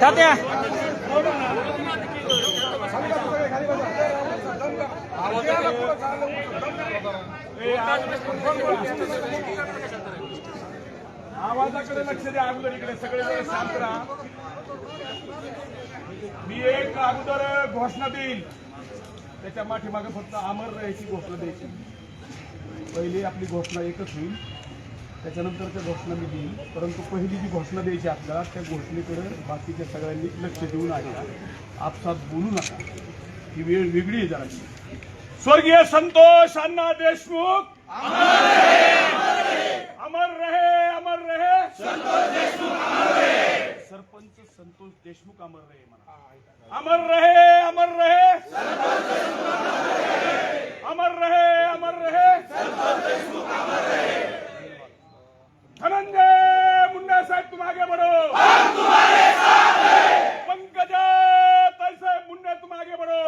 तात्या. आवाजाकडे लक्ष द्या अगोदर इकडे सगळे शांत राहा. एक अगोदर घोषणा देईल. त्याच्या माठीमागे फक्त अमर राहायची घोषणा द्यायची. पहिली आपली घोषणा एकच होईल. त्याच्यानंतर त्या घोषणा मी देईल. परंतु पहिली जी घोषणा द्यायची आपल्याला त्या घोषणेकडे बाकीच्या सगळ्यांनी लक्ष देऊन आल्या आपसात बोलू नका. ही वेळ वेगळी आहे जरा. स्वर्गीय संतोष अण्णा देशमुख. अमर रहे. अमर रहे. सरपंच संतोष देशमुख अमर रहे म्हणा. अमर रहे अमर रहे. अमर रहे अमर रहे. धनंजय मुंडा साहेब तुम आगे बढ़ो. पंकजा ताई साहेब मुंडा तुम आगे बढ़ो.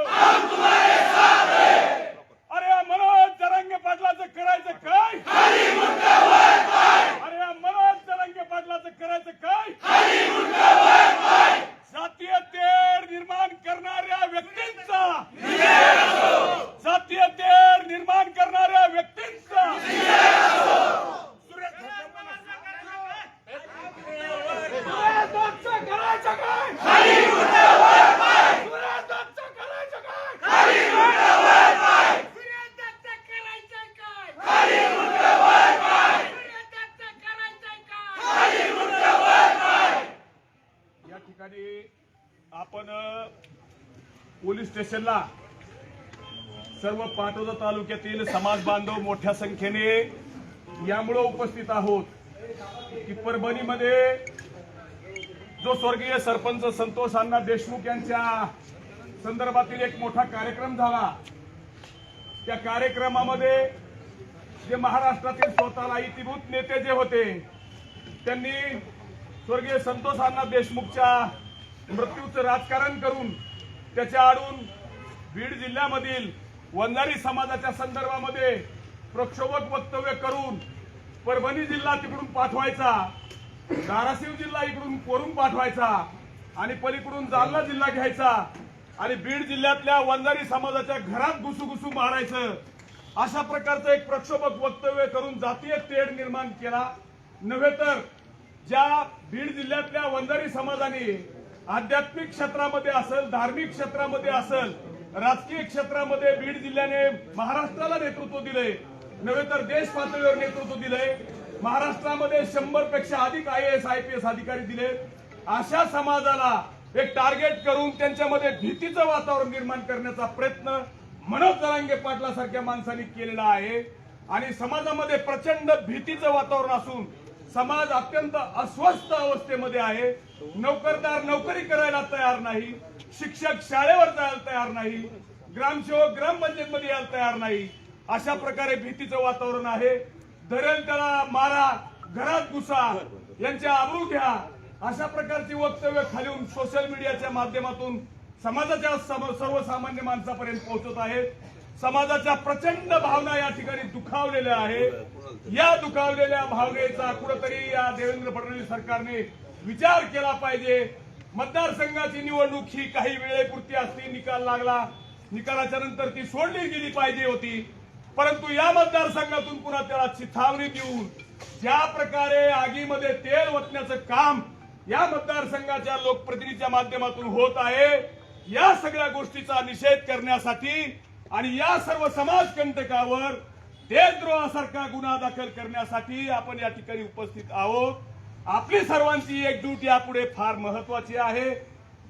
अरे मनोज जरांगे पाटलाचं करायचं काय? अरे मनोज जरांगे पाटलाचं करायचं काय जातीय तेढ निर्माण करणाऱ्या व्यक्तींचा जातीय तेढ निर्माण करणाऱ्या व्यक्तींचा सुरेश करायचं काय सुरेश करायचं काय या ठिकाणी आपण पोलीस स्टेशनला सर्व पाटोदा तालुक्यातील समाज बांधव मोठ्या संख्येने यामुळे उपस्थित आहोत की परभणीमध्ये जो स्वर्गीय सरपंच संतोष अण्णा देशमुख यांच्या संदर्भातील एक मोठा कार्यक्रम झाला. त्या कार्यक्रमामध्ये जे महाराष्ट्रातील स्वतःला इतिभूत नेते जे होते त्यांनी स्वर्गीय संतोष अण्णा देशमुखच्या मृत्यूचं राजकारण करून त्याच्या आडून बीड जिल्ह्यामधील वंजारी समाजाच्या संदर्भामध्ये प्रक्षोभक वक्तव्य करून परभणी जिल्हा तिकडून पाठवायचा धाराशिव जिल्हा इकडून कोरून पाठवायचा आणि पलीकडून जालना जिल्हा घ्यायचा आणि बीड जिल्ह्यातल्या वंजारी समाजाच्या घरात घुसूघुसू मारायचं अशा प्रकारचं एक प्रक्षोभक वक्तव्य करून जातीय तेढ निर्माण केला. नव्हे तर ज्या बीड जिल्ह्यातल्या वंजारी समाजाने आध्यात्मिक क्षेत्रामध्ये असेल धार्मिक क्षेत्रामध्ये असेल राजकीय क्षेत्रामध्ये बीड जिल्ह्याने महाराष्ट्राला नेतृत्व दिलंय नव्हे तर देश पातळीवर नेतृत्व दिलंय महाराष्ट्रामध्ये शंभरपेक्षा अधिक I S I P S अधिकारी दिले अशा समाजाला एक टार्गेट करून त्यांच्यामध्ये भीतीचं वातावरण निर्माण करण्याचा प्रयत्न मनोज जरांगे पाटलासारख्या माणसांनी केलेला आहे. आणि समाजामध्ये प्रचंड भीतीचं वातावरण असून समाज अत्यंत अस्वस्थ अवस्थेमध्ये आहे. नोकरदार नोकरी करायला तयार नाही. शिक्षक शाळेवर जायला तयार नाही. ग्रामसेवक ग्रामपंचायत मध्ये यायला तयार नाही. अशा प्रकारे भीतीचं वातावरण आहे. धरेल त्याला मारा घरात घुसा यांच्या आबरू घ्या. अशा प्रकारची वक्तव्य खालीहून सोशल मीडियाच्या माध्यमातून समाजाच्या सम- सर्वसामान्य माणसापर्यंत पोहोचत आहेत समाजाच्या प्रचंड भावना या ठिकाणी दुखावलेल्या आहेत. या दुखावलेल्या भावनेचा कुठंतरी या देवेंद्र फडणवीस सरकारने विचार केला पाहिजे. मतदारसंघाची निवडणूक ही काही वेळेपुरती असती निकाल लागला. निकालाच्या नंतर ती सोडली गेली पाहिजे होती. परंतु या मतदारसंघातून पुन्हा त्याला चिथावणी देऊन ज्या प्रकारे आगीमध्ये तेल ओतण्याचं काम या मतदारसंघाच्या लोकप्रतिनिधीच्या माध्यमातून होत आहे या सगळ्या गोष्टीचा निषेध करण्यासाठी आणि या सर्व समाजकंटकावर देशद्रोहासारखा गुन्हा दाखल करण्यासाठी आपण या ठिकाणी उपस्थित आहोत. आपली सर्वांची एकजूट यापुढे फार महत्वाची आहे.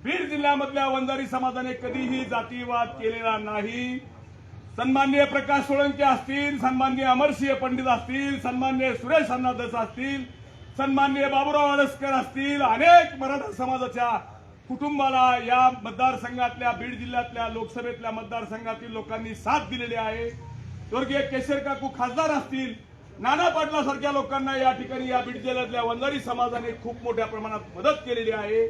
बीड जिल्ह्यामधल्या वंजारी समाजाने कधीही जातीवाद केलेला नाही. सन्मान्य प्रकाश सोळंके असतील सन्मान्य अमरसिंह पंडित असतील सन्मान्य सुरेश अन्नादस असतील सन्मान्य बाबुराव अडसकर असतील अनेक मराठा समाजाच्या कुटुंबाला या मतदारसंघातल्या बीड जिल्ह्यातल्या लोकसभेतल्या मतदारसंघातील लोकांनी साथ दिलेली आहे. स्वर्गीय केशर काकू खासदार असतील नाना पाटलासारख्या लोकांना या ठिकाणी या बीड जिल्ह्यातल्या वंजारी समाजाने खूप मोठ्या प्रमाणात मदत केलेली आहे.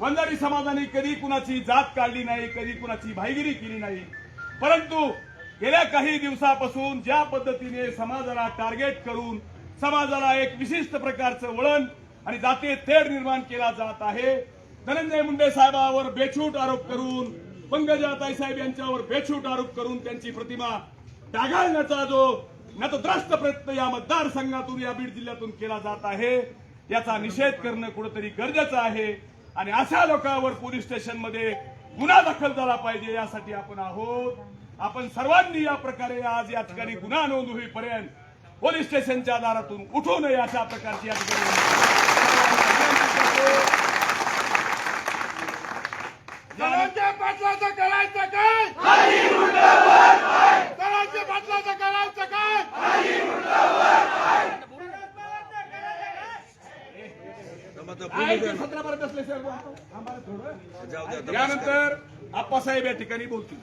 वंजारी समाजाने कधी कुणाची जात काढली नाही कधी कुणाची भाईगिरी केली नाही. परंतु गेल्या काही दिवसापासून ज्या पद्धतीने समाजाला टार्गेट करून समाजाला एक विशिष्ट प्रकारचं वळण आणि जाती तेढ निर्माण केला जात आहे. धनंजय मुंडे साहेबावर बेछूट आरोप करून पंकजाताई साहेब यांच्यावर बेछूट आरोप करून त्यांची प्रतिमा डागाळण्याचा जो नतद्रस्त प्रयत्न या मतदारसंघातून या बीड जिल्ह्यातून केला जात आहे. याचा निषेध करणं कुठेतरी गरजेचं आहे. आणि अशा लोकांवर पोलीस स्टेशनमध्ये गुन्हा दाखल झाला पाहिजे यासाठी आपण आहोत. आपण सर्वांनी या प्रकारे आज या ठिकाणी गुन्हा नोंद होईपर्यंत पोलीस स्टेशनच्या दारातून उठू नये अशा प्रकारची या ठिकाणी करायचं काय धनंजय पाटलाचं करायचं काय आहे ते सत्रापर्यंत असले सर. आम्हाला थोडं. यानंतर आप्पासाहेब या ठिकाणी बोलतील.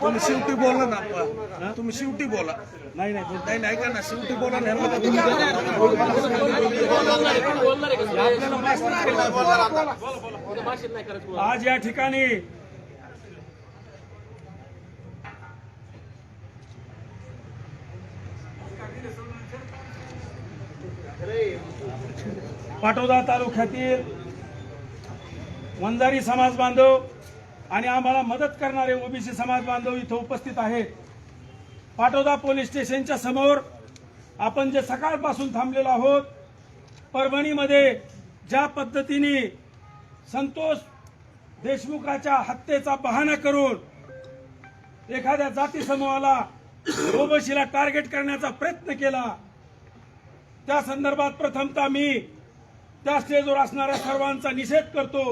तुम्ही शेवटी बोला ना आप्पा. तुम्ही शेवटी बोला. नाही नाही नाही नाही का ना शेवटी बोला ना आज या ठिकाणी पाटोदा तालुक्यातील वंजारी समाज बांधव आणि आम्हाला मदत करणारे ओबीसी समाज बांधव इथं उपस्थित आहेत. पाटोदा पोलीस स्टेशनच्या समोर आपण जे सकाळपासून थांबलेलो आहोत परभणीमध्ये ज्या पद्धतीने संतोष देशमुखाच्या हत्येचा बहाणा करून एखाद्या जाती समूहाला ओबीसीला टार्गेट करण्याचा प्रयत्न केला त्या संदर्भात प्रथमतः मी त्या स्टेजवर असणाऱ्या सर्वांचा निषेध करतो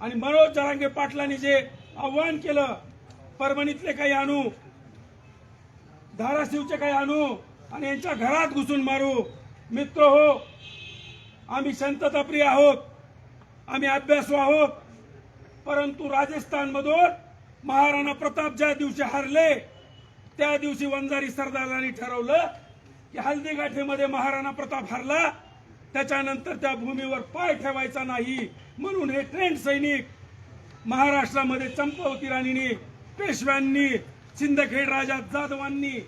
आणि मनोज जरांगे पाटलांनी जे आव्हान केलं परभणीतले काही आणू धाराशिवचे काही आणू आणि यांच्या घरात घुसून मारू मित्र हो आम्ही शांतताप्रिय आहोत आम्ही अभ्यासू आहोत परंतु राजस्थानमधून महाराणा प्रताप ज्या दिवशी हरले त्या दिवशी वंजारी सरदारांनी ठरवलं की हल्दीघाटीमध्ये महाराणा प्रताप हरला त्याच्यानंतर त्या भूमीवर पाय ठेवायचा नाही म्हणून हे ट्रेंड सैनिक महाराष्ट्रामध्ये चंपावती राणीने पेशव्यांनी सिंदखेड राजा जाधवांनी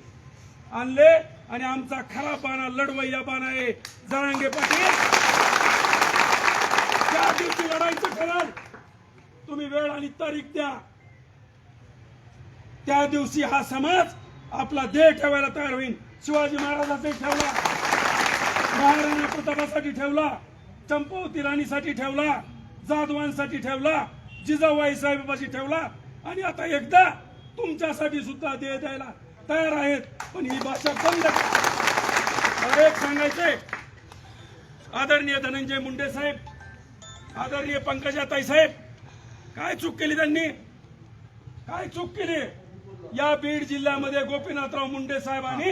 आणले आणि आमचा खरा बाणा लढवय्या बाणा आहे. जरांगे पाटील त्या दिवशी लढायचं ठरल तुम्ही वेळ आणि तारीख द्या. त्या दिवशी हा समाज आपला देह ठेवायला तयार होईल. शिवाजी महाराजांसाठी ठेवला महाराणा प्रतापासाठी ठेवला चंपावती राणीसाठी ठेवला जाधवांसाठी ठेवला जिजाबाई साहेबांसाठी ठेवला आणि आता एकदा तुमच्यासाठी सुद्धा देह द्यायला तयार आहेत. पण ही भाषा बंद मला एक सांगायचंय. आदरणीय धनंजय मुंडे साहेब आदरणीय पंकजाताई साहेब काय चूक केली त्यांनी? काय चूक केली? या बीड जिल्ह्यामध्ये गोपीनाथराव मुंडे साहेबांनी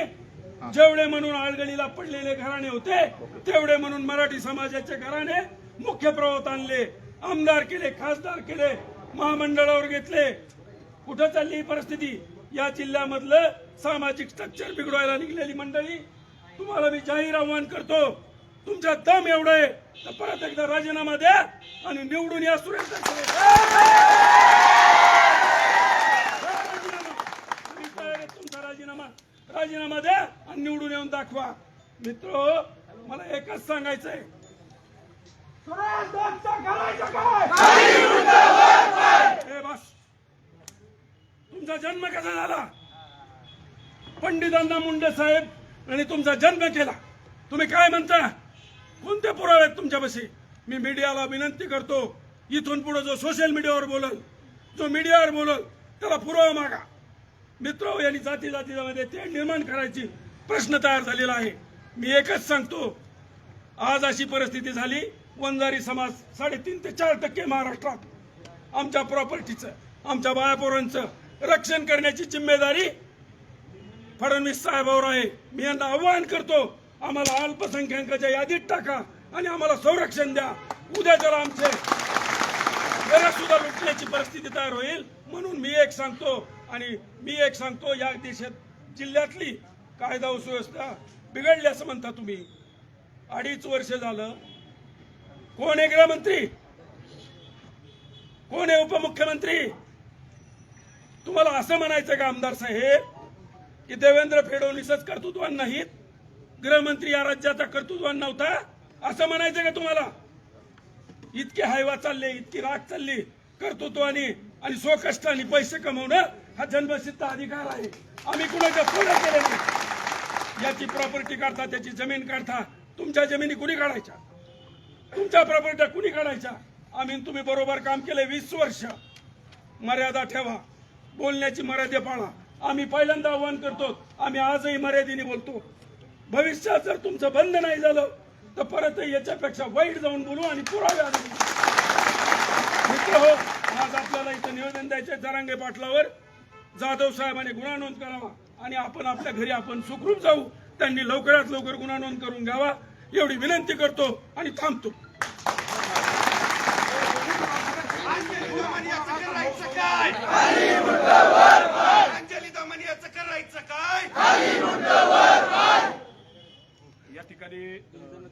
जेवढे म्हणून आळगडीला पडलेले घराणे होते तेवढे म्हणून मराठी समाजाचे घराणे मुख्य प्रवाहात आणले आमदार केले खासदार केले महामंडळावर घेतले. कुठं चालली ही परिस्थिती? या जिल्ह्यामधलं सामाजिक स्ट्रक्चर बिघडवायला निघलेली मंडळी तुम्हाला मी जाहीर आव्हान करतो तुमचा दम एवढं आहे तर परत एकदा राजीनामा द्या आणि निवडून या सुरेश धनसरे. मी तयार आहे तुमचा राजीनामा राजीनामा द्या आणि निवडून येऊन दाखवा. मित्र मला एकच सांगायचंय. तुमचा जन्म कसा झाला? पंडितांना मुंडे साहेब आणि तुमचा जन्म केला. तुम्ही काय म्हणता? कोणते पुरावे आहेत तुमच्यापाशी? मी मीडियाला विनंती करतो इथून पुढे जो सोशल मीडियावर बोलल जो मीडियावर बोलल त्याला पुरावा मागा. मित्र यांनी जाती जातीमध्ये ते निर्माण करायची प्रश्न तयार झालेला आहे. मी एकच सांगतो आज अशी परिस्थिती झाली वंजारी समाज साडेतीन ते चार टक्के महाराष्ट्रात आमच्या प्रॉपर्टीचं आमच्या बायापोरांचं रक्षण करण्याची जिम्मेदारी फडणवीस साहेबावर आहे. मी यांना आवाहन करतो आम्हाला अल्पसंख्याकाच्या यादीत टाका आणि आम्हाला संरक्षण द्या. उद्या जर आमचे घरात सुद्धा लुटण्याची परिस्थिती तयार होईल म्हणून मी एक सांगतो आणि मी एक सांगतो या देशात जिल्ह्यातली कायदा सुव्यवस्था बिघडली असं म्हणता तुम्ही. अडीच वर्ष झालं. कोण आहे गृहमंत्री? कोण आहे उपमुख्यमंत्री? तुम्हाला असं म्हणायचं का आमदार साहेब की देवेंद्र फडणवीसच कर्तृत्वान नाहीत? गृहमंत्री या राज्याचा कर्तृत्वान नव्हता? असं म्हणायचं का तुम्हाला? इतके हायवा चालले इतकी राग चालली कर्तृत्वाने आणि स्वकष्टाने पैसे कमवणं हा जन्मसिद्ध अधिकार आहे. आम्ही कुणाच्या पूर्ण केले नाही. याची प्रॉपर्टी काढता त्याची जमीन काढता. तुमच्या जमिनी कुणी काढायच्या? तुमच्या प्रॉपर्ट्या कुणी काढायच्या? आम्ही तुम्ही बरोबर काम केले वीस वर्ष. मर्यादा ठेवा. बोलण्याची मर्यादा पाळा. आम्ही पहिल्यांदा आव्हान करतो आम्ही आजही मर्यादेने बोलतो. भविष्यात जर तुमचं बंद नाही झालं तर परत याच्यापेक्षा वाईट जाऊन बोलू आणि पुरावे मित्र हो आज आपल्याला इथं निवेदन द्यायचे जरांगे पाटलावर. जाधव साहेबांनी गुन्हा नोंद करावा. आणि आपण आपल्या घरी आपण सुखरूप जाऊ. त्यांनी लवकरात लवकर गुन्हा नोंद करून घ्यावा. एवढी विनंती करतो आणि थांबतो. अंजली दमनियाचं करायचं काय या ठिकाणी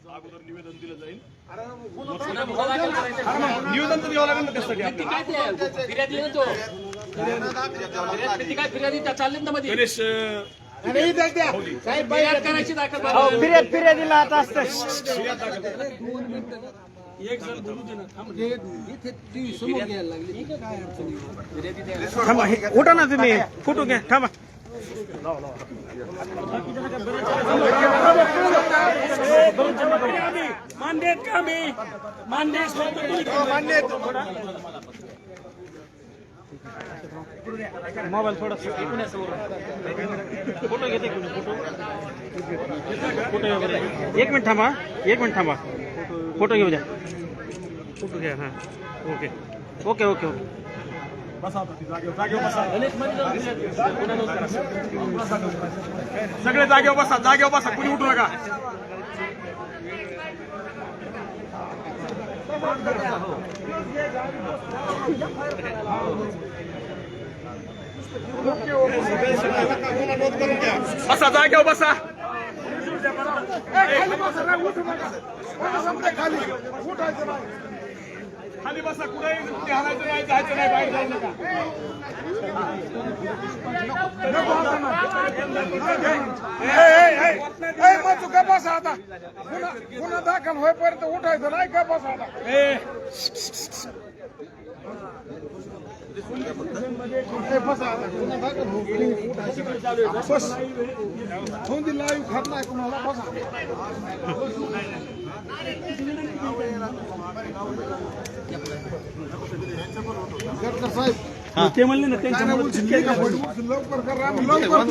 अगोदर निवेदन दिलं जाईल. निवेदन तर द्यावं लागेल ना त्यासाठी फिर्यादी गणेश फिर्यादीला आता असतं एक जण बोलू दे ना थांब थांबा हे उठा ना तुम्ही. फोटो घ्या थांबा. मान्य आहेत का आम्ही मान्य आहेस फक्त तुम्ही मान्य मोबाईल थोडा फोटो घेते फोटो. फोटो एक मिनिट थांबा एक मिनिट थांबा. फोटो घेऊ द्या फोटो घ्या हां. ओके. Okay okay okay. सगळे जागेवर बसा जागेवर बसा. कुणी उठू नका. बसा जागेवर बसा. खाली बसा कुठे नाही जायचं नाही बाहेर नका. बसा आता. पुन्हा पुन्हा दाखल होईपर्यंत उठायचं नाही का बसा आता? ए, बसा आता. पुन्हा दाखल होऊ. बस. होऊन लाईव्ह खात नाही कुणाला. बसा साहेब. ते म्हणले ना त्यांच्या लवकर करा. लवकर